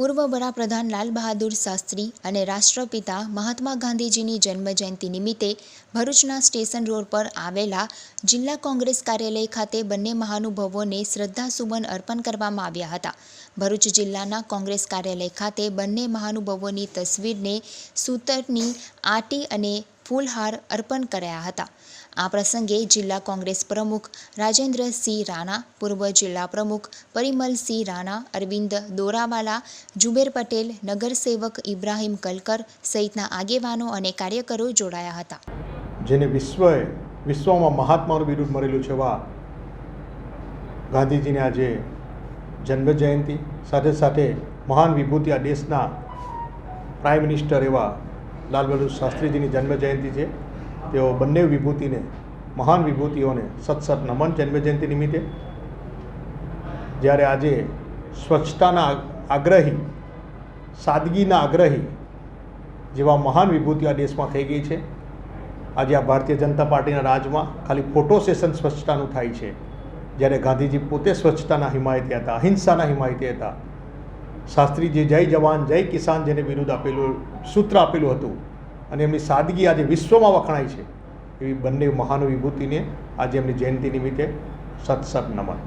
પૂર્વ વડાપ્રધાન લાલ બહાદુર શાસ્ત્રી અને રાષ્ટ્રપિતા મહાત્મા ગાંધીજીની જન્મજયંતિ નિમિત્તે ભરૂચના સ્ટેશન રોડ પર આવેલા જિલ્લા કોંગ્રેસ કાર્યાલય ખાતે બંને મહાનુભાવોને શ્રદ્ધાસુમન અર્પણ કરવામાં આવ્યા હતા. ભરૂચ જિલ્લાના કોંગ્રેસ કાર્યાલય ખાતે બંને મહાનુભાવોની તસવીરને સૂતરની આટી અને ફૂલહાર અર્પણ કર્યા હતા. આ પ્રસંગે જિલ્લા કોંગ્રેસ પ્રમુખ રાજેન્દ્રસિંહ રાણા, પૂર્વ જિલ્લા પ્રમુખ પરિમલસિંહ રાણા, અરવિંદ દોરાવાલા જુબેર પટેલ, નગરસેવક ઇબ્રાહિમ કલકર સહિતના આગેવાનો અને કાર્યકરો જોડાયા હતા. જેને વિશ્વએ, વિશ્વમાં મહાત્માનું બિરુદ મળેલું છે એવા ગાંધીજીની આજે જન્મજયંતિ, સાથે સાથે મહાન વિભૂતિ આ દેશના પ્રાઇમ મિનિસ્ટર એવા લાલ બહાદુર શાસ્ત્રીજીની જન્મજયંતિ છે. તેઓ બંને વિભૂતિને, મહાન વિભૂતિઓને સત્સત સત નમન જન્મજયંતિ નિમિત્તે જ્યારે આજે સ્વચ્છતાના આગ્રહી, સાદગીના આગ્રહી જેવા મહાન વિભૂતિ આ દેશમાં થઈ ગઈ છે. આજે આ ભારતીય જનતા પાર્ટીના રાજમાં ખાલી ફોટો સેશન સ્વચ્છતાનું થાય છે. જ્યારે ગાંધીજી પોતે સ્વચ્છતાના હિમાયતી હતા, અહિંસાના હિમાયતી હતા શાસ્ત્રીજી જય જવાન, જય કિસાન જેને વિરુદ્ધ આપેલું સૂત્ર આપેલું હતું અને એમની સાદગી આજે વિશ્વમાં વખણાય છે, એવી બંને મહાન વિભૂતિને આજે એમની જયંતિ નિમિત્તે સત સત નમન.